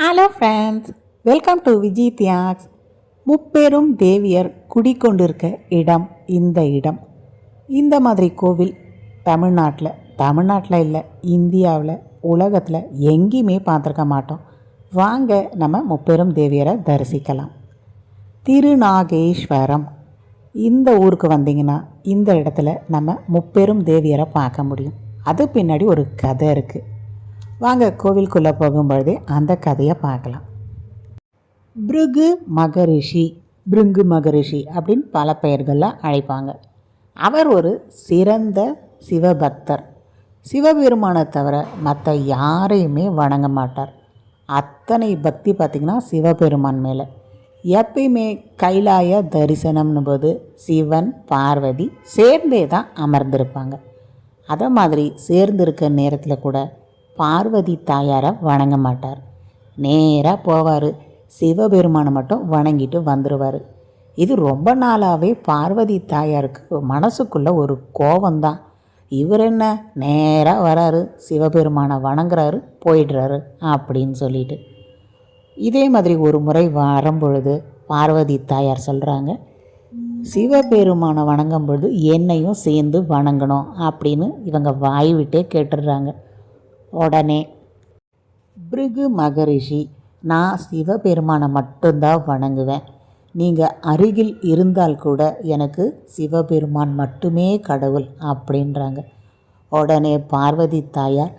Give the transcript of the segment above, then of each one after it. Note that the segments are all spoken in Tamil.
Hello friends welcome to Vijay தியாக்ஸ் முப்பெரும் தேவியர் குடிக்கொண்டிருக்க இடம் இந்த இடம். இந்த மாதிரி கோவில் தமிழ்நாட்டில் தமிழ்நாட்டில் இல்லை இந்தியாவில் உலகத்தில் எங்கேயுமே பார்த்துருக்க மாட்டோம். வாங்க நம்ம முப்பெரும் தேவியரை தரிசிக்கலாம். திருநாகேஸ்வரம். இந்த ஊருக்கு வந்தீங்கன்னா இந்த இடத்துல நம்ம முப்பெரும் தேவியரை பார்க்க முடியும். அது பின்னாடி ஒரு கதை இருக்குது வாங்க கோவிலுக்குள்ளே போகும்பொழுதே அந்த கதையை பார்க்கலாம். பிருகு மகரிஷி பிருங்கு மகரிஷி அப்படின்னு பல பெயர்களில் அழைப்பாங்க. அவர் ஒரு சிறந்த சிவபக்தர். சிவபெருமானை தவிர மற்ற யாரையுமே வணங்க மாட்டார். அத்தனை பக்தி பார்த்திங்கன்னா சிவபெருமான் மேலே. எப்பயுமே கைலாய தரிசனம்னு போது சிவன் பார்வதி சேர்ந்தே தான் அமர்ந்திருப்பாங்க. அதை மாதிரி சேர்ந்திருக்க நேரத்தில் கூட பார்வதி தாயாரை வணங்க மாட்டார். நேராக போவார். சிவபெருமானை மட்டும் வணங்கிட்டு வந்துடுவார் இது ரொம்ப நாளாகவே பார்வதி தாயாருக்கு மனசுக்குள்ளே ஒரு கோபந்தான் இவர் என்ன? நேராக வராரு. சிவபெருமானை வணங்குறாரு. போயிடுறாரு அப்படின்னு சொல்லிட்டு. இதே மாதிரி ஒரு முறை வரும்பொழுது பார்வதி தாயார் சொல்கிறாங்க சிவபெருமானை வணங்கும் பொழுது என்னையும் சேர்ந்து வணங்கணும் அப்படின்னு இவங்க வாய் விட்டே கேட்டுடுறாங்க. உடனே பிருகு மகரிஷி நான் சிவபெருமானை மட்டும்தான் வணங்குவேன். நீங்கள் அருகில் இருந்தால் கூட எனக்கு சிவபெருமான் மட்டுமே கடவுள் அப்படின்றாங்க. உடனே பார்வதி தாயார்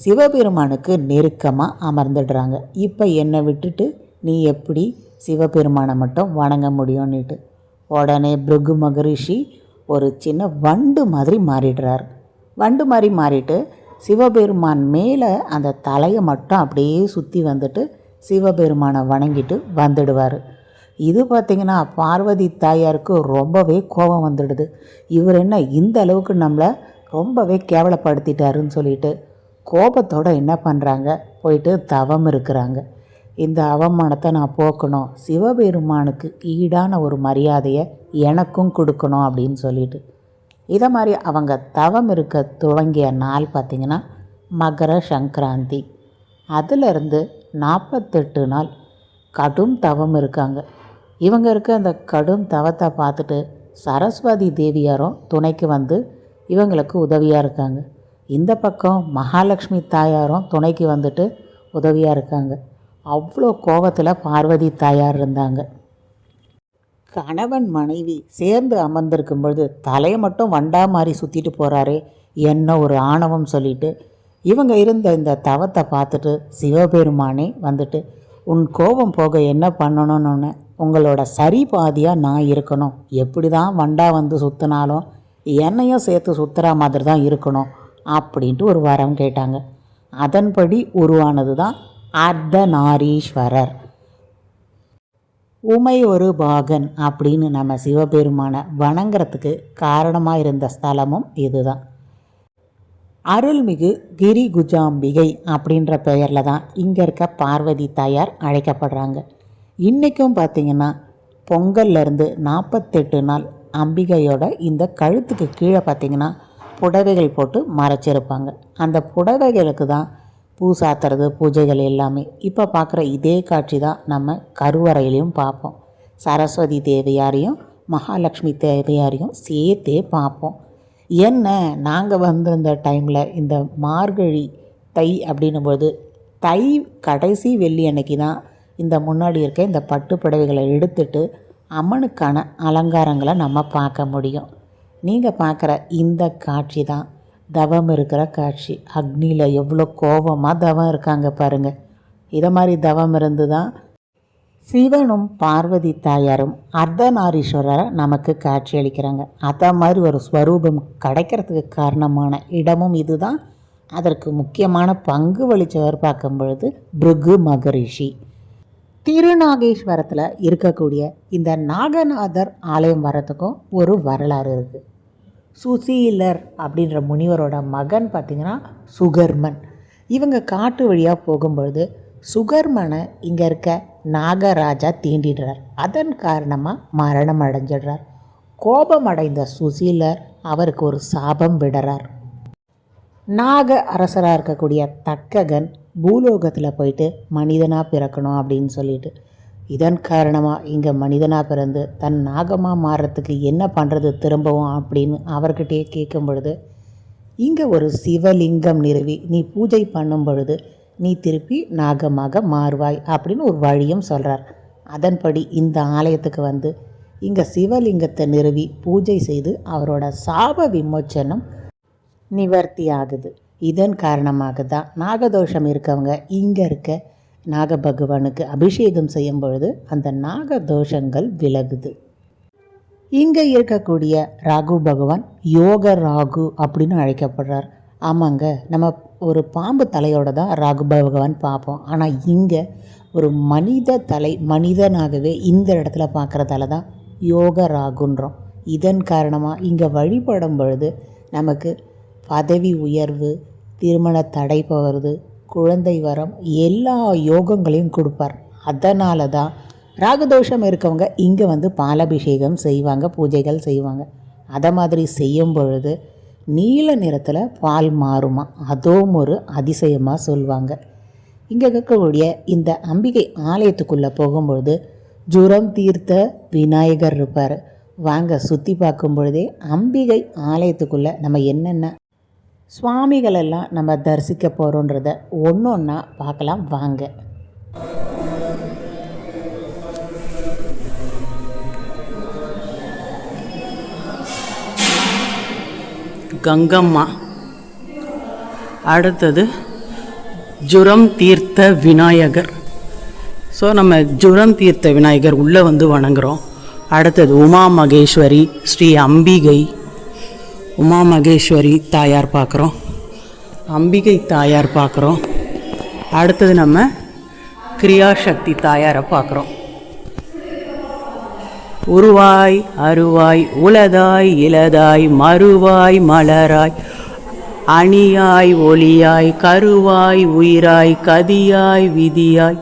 சிவபெருமானுக்கு நெருக்கமாக அமர்ந்துடுறாங்க. இப்போ என்னை விட்டுட்டு நீ எப்படி சிவபெருமானை மட்டும் வணங்க முடியும்னுட்டு? உடனே பிருகு மகரிஷி ஒரு சின்ன வண்டு மாதிரி மாறிடுறார். வண்டு மாதிரி மாறிட்டு சிவபெருமான் மேலே அந்த தலையை மட்டும் அப்படியே சுற்றி வந்துட்டு சிவபெருமானை வணங்கிட்டு வந்துடுவார். இது பார்த்திங்கன்னா பார்வதி தாயாருக்கு ரொம்பவே கோபம் வந்துடுது. இவர் என்ன இந்த அளவுக்கு நம்மளை ரொம்பவே கேவலப்படுத்திட்டாருன்னு சொல்லிட்டு கோபத்தோடு என்ன பண்ணுறாங்க போயிட்டு தவம் இருக்கிறாங்க. இந்த அவமானத்தை நான் போக்கணும். சிவபெருமானுக்கு ஈடான ஒரு மரியாதையை எனக்கும் கொடுக்கணும் அப்படின்னு சொல்லிட்டு இதை மாதிரி அவங்க தவம் இருக்க துவங்கிய நாள் பார்த்திங்கன்னா மகர சங்கராந்தி. அதிலிருந்து நாற்பத்தெட்டு நாள் கடும் தவம் இருக்காங்க. இவங்க இருக்க அந்த கடும் தவத்தை பார்த்துட்டு சரஸ்வதி தேவியாரும் துணைக்கு வந்து இவங்களுக்கு உதவியாக இருக்காங்க. இந்த பக்கம் மகாலட்சுமி தாயாரும் துணைக்கு வந்துட்டு உதவியாக இருக்காங்க. அவ்வளோ கோபத்தில் பார்வதி தாயார் இருந்தாங்க. கணவன் மனைவி சேர்ந்து அமர்ந்திருக்கும் பொழுது தலையை மட்டும் வண்டா மாதிரி சுற்றிட்டு போகிறாரே என்ன ஒரு ஆணவம் சொல்லிட்டு. இவங்க இருந்த இந்த தவத்தை பார்த்துட்டு சிவபெருமானே வந்துட்டு உன் கோபம் போக என்ன பண்ணணும்னு உங்களோட சரி பாதியாக நான் இருக்கணும். எப்படி தான் வண்டா வந்து சுற்றினாலும் என்னையும் சேர்த்து சுற்றுற மாதிரி தான் இருக்கணும் அப்படின்ட்டு ஒரு வரம் கேட்டாங்க. அதன்படி உருவானது தான் அர்த்தநாரீஸ்வரர். உமை ஒரு பாகன் அப்படின்னு நம்ம சிவபெருமானை வணங்குறதுக்கு காரணமாக இருந்த ஸ்தலமும் இதுதான். அருள்மிகு கிரி குஜாம்பிகை அப்படின்ற பெயரில் தான் இங்கே இருக்க பார்வதி தாயார் அழைக்கப்படுறாங்க. இன்றைக்கும் பார்த்திங்கன்னா பொங்கல்லேருந்து நாற்பத்தெட்டு நாள் அம்பிகையோட இந்த கழுத்துக்கு கீழே பார்த்திங்கன்னா புடவைகள் போட்டு மறைச்சிருப்பாங்க. அந்த புடவைகளுக்கு தான் பூ சாத்துறது பூஜைகள் எல்லாமே. இப்போ பார்க்குற இதே காட்சி தான் நம்ம கருவறையிலையும் பார்ப்போம் சரஸ்வதி தேவையாரையும் மகாலட்சுமி தேவையாரையும் சேர்த்தே பார்ப்போம் என்ன நாங்கள் வந்திருந்த டைமில் இந்த மார்கழி தை அப்படின்னும்போது தை கடைசி வெள்ளி அன்னைக்கு தான் இந்த முன்னாடி இருக்க இந்த பட்டு புடவைகளை எடுத்துட்டு அம்மனுக்கான அலங்காரங்களை நம்ம பார்க்க முடியும். நீங்கள் பார்க்குற இந்த காட்சி தான் தவம் இருக்கிற காட்சி. அக்னியில் எவ்வளோ கோபமாக தவம் இருக்காங்க பாருங்கள் இதை மாதிரி தவம் இருந்து தான் சிவனும் பார்வதி தாயாரும் அர்த்தநாரீஸ்வரரை நமக்கு காட்சி அளிக்கிறாங்க. அதை மாதிரி ஒரு ஸ்வரூபம் கிடைக்கிறதுக்கு காரணமான இடமும் இதுதான். அதற்கு முக்கியமான பங்கு வலிச்சவர் பார்க்கும் பொழுது பிருகு மகரிஷி. திருநாகேஸ்வரத்தில் இருக்கக்கூடிய இந்த நாகநாதர் ஆலயம் வரத்துக்கும் ஒரு வரலாறு இருக்குது சுசீலர் அப்படின்ற முனிவரோட மகன் பார்த்திங்கன்னா சுகர்மன். இவங்க காட்டு வழியாக போகும்பொழுது சுகர்மனை இங்கே இருக்க நாகராஜா தீண்டிடுறார். அதன் காரணமாக மரணம் அடைஞ்சிடுறார். கோபம் அடைந்த சுசீலர் அவருக்கு ஒரு சாபம் விடுறார். நாக அரசராக இருக்கக்கூடிய தக்ககன் பூலோகத்தில் போயிட்டு மனிதனாக பிறக்கணும் அப்படின்னு சொல்லிட்டு இதன் காரணமாக இங்கே மனிதனாக பிறந்து தன் நாகமாக மாறுறதுக்கு என்ன பண்ணுறது திரும்பவும் அப்படின்னு அவர்கிட்டயே கேட்கும் பொழுது இங்கே ஒரு சிவலிங்கம் நிறுவி நீ பூஜை பண்ணும் பொழுது நீ திருப்பி நாகமாக மாறுவாய் அப்படின்னு ஒரு வழியும் சொல்கிறார் அதன்படி இந்த ஆலயத்துக்கு வந்து இங்கே சிவலிங்கத்தை நிறுவி பூஜை செய்து அவரோட சாப விமோச்சனம் நிவர்த்தி ஆகுது இதன் காரணமாக தான் நாகதோஷம் இருக்கவங்க இங்கே இருக்க நாக பகவானுக்கு அபிஷேகம் செய்யும் பொழுது அந்த நாகதோஷங்கள் விலகுது. இங்கே இருக்கக்கூடிய ராகு பகவான் யோக ராகு அப்படின்னு அழைக்கப்படுறார். ஆமாங்க நம்ம ஒரு பாம்பு தலையோடு தான் ராகு பகவான் பார்ப்போம். ஆனால் இங்கே ஒரு மனித தலை மனிதனாகவே இந்த இடத்துல பார்க்குறதால தான் யோக ராகுன்றோம். இதன் காரணமாக இங்கே வழிபடும் பொழுது நமக்கு பதவி உயர்வு திருமண தடை போகிறது குழந்தை வரம் எல்லா யோகங்களையும் கொடுப்பார். அதனால தான் ராகதோஷம் இருக்கவங்க இங்கே வந்து பாலாபிஷேகம் செய்வாங்க பூஜைகள் செய்வாங்க. அதை மாதிரி செய்யும் பொழுது நீல நிறத்தில் பால் மாறுமா? அதுவும் ஒரு அதிசயமாக சொல்லுவாங்க இங்கே இருக்கக்கூடிய இந்த அம்பிகை ஆலயத்துக்குள்ளே போகும்பொழுது ஜுரம் தீர்த்த விநாயகர் இருப்பார். வாங்க சுற்றி பார்க்கும் பொழுதே அம்பிகை ஆலயத்துக்குள்ளே நம்ம என்னென்ன சுவாமிகளெல்லாம் நம்ம தரிசிக்க போகிறோன்றத ஒன்று ஒன்றா பார்க்கலாம் வாங்க. கங்கம்மா. அடுத்தது ஜுரம் தீர்த்த விநாயகர். ஸோ நம்ம ஜுரம் தீர்த்த விநாயகர் உள்ளே வந்து வணங்குறோம். அடுத்தது உமா மகேஸ்வரி ஸ்ரீ அம்பிகை உமா மகேஸ்வரி தாயார் பார்க்குறோம். அம்பிகை தாயார் பார்க்குறோம். அடுத்தது நம்ம கிரியாசக்தி தாயாரை பார்க்குறோம். உருவாய் அருவாய் உலதாய் இலதாய் மறுவாய் மலராய் அணியாய் ஒளியாய் கருவாய் உயிராய் கதியாய் விதியாய்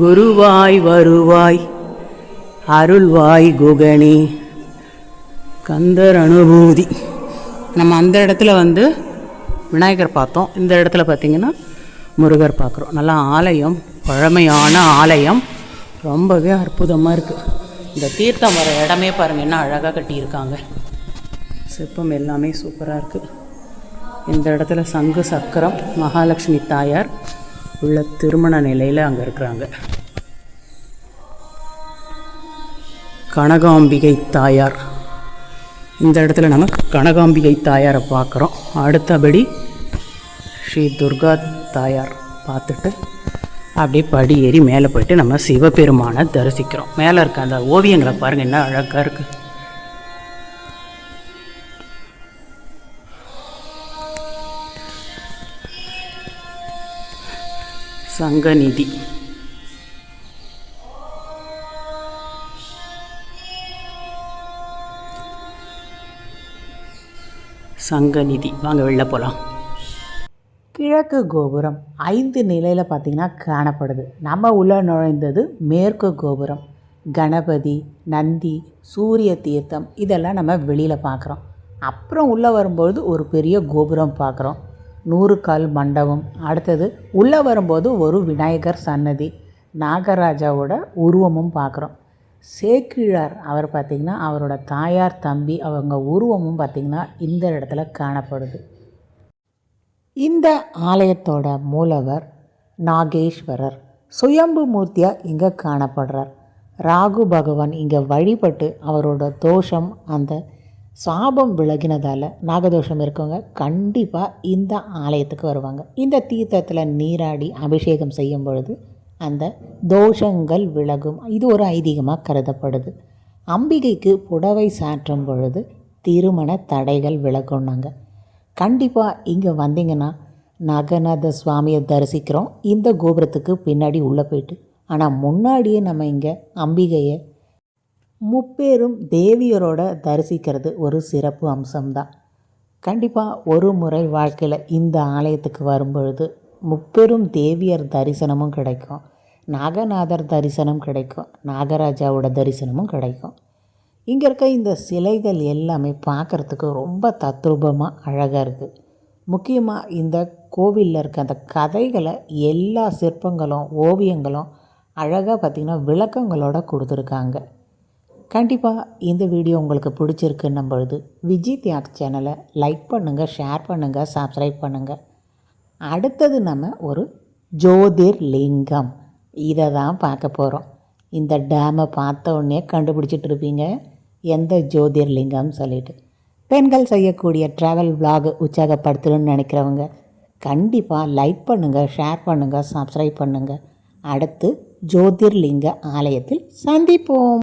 குருவாய் வருவாய் அருள்வாய் குகணி கந்தர் அனுபூதி. நம்ம அந்த இடத்துல வந்து விநாயகர் பார்த்தோம். இந்த இடத்துல பார்த்திங்கன்னா முருகர் பார்க்குறோம். நல்லா ஆலயம் பழமையான ஆலயம். ரொம்பவே அற்புதமாக இருக்குது இந்த தீர்த்தம் வர இடமே பாருங்கள் என்ன அழகாக கட்டியிருக்காங்க. சிற்பம் எல்லாமே சூப்பராக இருக்குது இந்த இடத்துல சங்கு சக்கரம் மகாலட்சுமி தாயார் உள்ள திருமண நிலையில் அங்கே இருக்கிறாங்க. கனகாம்பிகை தாயார். இந்த இடத்துல நம்ம கனகாம்பிகை தாயாரை பார்க்குறோம். அடுத்தபடி ஸ்ரீ துர்கா தாயார் பார்த்துட்டு அப்படியே படி ஏறி மேலே போயிட்டு நம்ம சிவபெருமானை தரிசிக்கிறோம். மேலே இருக்க அந்த ஓவியங்களை பாருங்கள் என்ன அழகாக இருக்குது சங்கநிதி சங்கநிதி. வாங்க வெளில போகலாம் கிழக்கு கோபுரம் ஐந்து நிலையில் பார்த்திங்கன்னா காணப்படுது. நம்ம உள்ள நுழைந்தது மேற்கு கோபுரம். கணபதி நந்தி சூரிய தீர்த்தம் இதெல்லாம் நம்ம வெளியில் பார்க்குறோம் அப்புறம் உள்ளே வரும்போது ஒரு பெரிய கோபுரம் பார்க்குறோம் நூறு கால் மண்டபம். அடுத்தது உள்ளே வரும்போது ஒரு விநாயகர் சன்னதி. நாகராஜாவோட உருவமும் பார்க்குறோம் சேக்கிழார் அவர் பார்த்திங்கன்னா அவரோட தாயார் தம்பி அவங்க உருவமும் பார்த்திங்கன்னா இந்த இடத்துல காணப்படுது. இந்த ஆலயத்தோட மூலவர் நாகேஸ்வரர். சுயம்பு மூர்த்தியாக இங்கே காணப்படுறார். ராகு பகவான் இங்கே வழிபட்டு அவரோட தோஷம் அந்த சாபம் விலகினதால் நாகதோஷம் இருக்கவங்க கண்டிப்பாக இந்த ஆலயத்துக்கு வருவாங்க. இந்த தீர்த்தத்தில் நீராடி அபிஷேகம் செய்யும் பொழுது அந்த தோஷங்கள் விலகும். இது ஒரு ஐதீகமாக கருதப்படுது. அம்பிகைக்கு புடவை சாற்றும் பொழுது திருமண தடைகள் விலகும்னாங்க. கண்டிப்பாக இங்கே வந்தீங்கன்னா நாகநாத சுவாமியை தரிசிக்கிறோம். இந்த கோபுரத்துக்கு பின்னாடி உள்ளே போயிட்டு. ஆனால் முன்னாடியே நம்ம இங்கே அம்பிகையை முப்பேரும் தேவியரோட தரிசிக்கிறது ஒரு சிறப்பு அம்சம்தான். கண்டிப்பாக ஒரு முறை வாழ்க்கையில் இந்த ஆலயத்துக்கு வரும்பொழுது முப்பெரும் தேவியர் தரிசனமும் கிடைக்கும். நாகநாதர் தரிசனம் கிடைக்கும். நாகராஜாவோட தரிசனமும் கிடைக்கும். இங்கே இருக்க இந்த சிலைகள் எல்லாமே பார்க்குறதுக்கு ரொம்ப தத்ரூபமாக அழகாக இருக்குது முக்கியமாக இந்த கோவிலில் இருக்க அந்த கதைகளை எல்லா சிற்பங்களும் ஓவியங்களும் அழகாக பார்த்திங்கன்னா விளக்கங்களோட கொடுத்துருக்காங்க. கண்டிப்பாக இந்த வீடியோ உங்களுக்கு பிடிச்சிருக்குன்னும் பொழுது விஜய் தியாக் சேனலை லைக் பண்ணுங்கள் ஷேர் பண்ணுங்கள் சப்ஸ்கிரைப் பண்ணுங்கள் அடுத்தது நம்ம ஒரு ஜோதிர் லிங்கம் இதை தான் பார்க்க போகிறோம் இந்த டேமை பார்த்த உடனே கண்டுபிடிச்சிட்டு இருப்பீங்க. எந்த ஜோதிர்லிங்கம் சொல்லிட்டு. பெண்கள் செய்யக்கூடிய ட்ராவல் vlog உற்சாகப்படுத்தணும்னு நினைக்கிறவங்க கண்டிப்பாக லைக் பண்ணுங்கள் ஷேர் பண்ணுங்கள் சப்ஸ்கிரைப் பண்ணுங்கள் அடுத்து ஜோதிர்லிங்க ஆலயத்தில் சந்திப்போம்.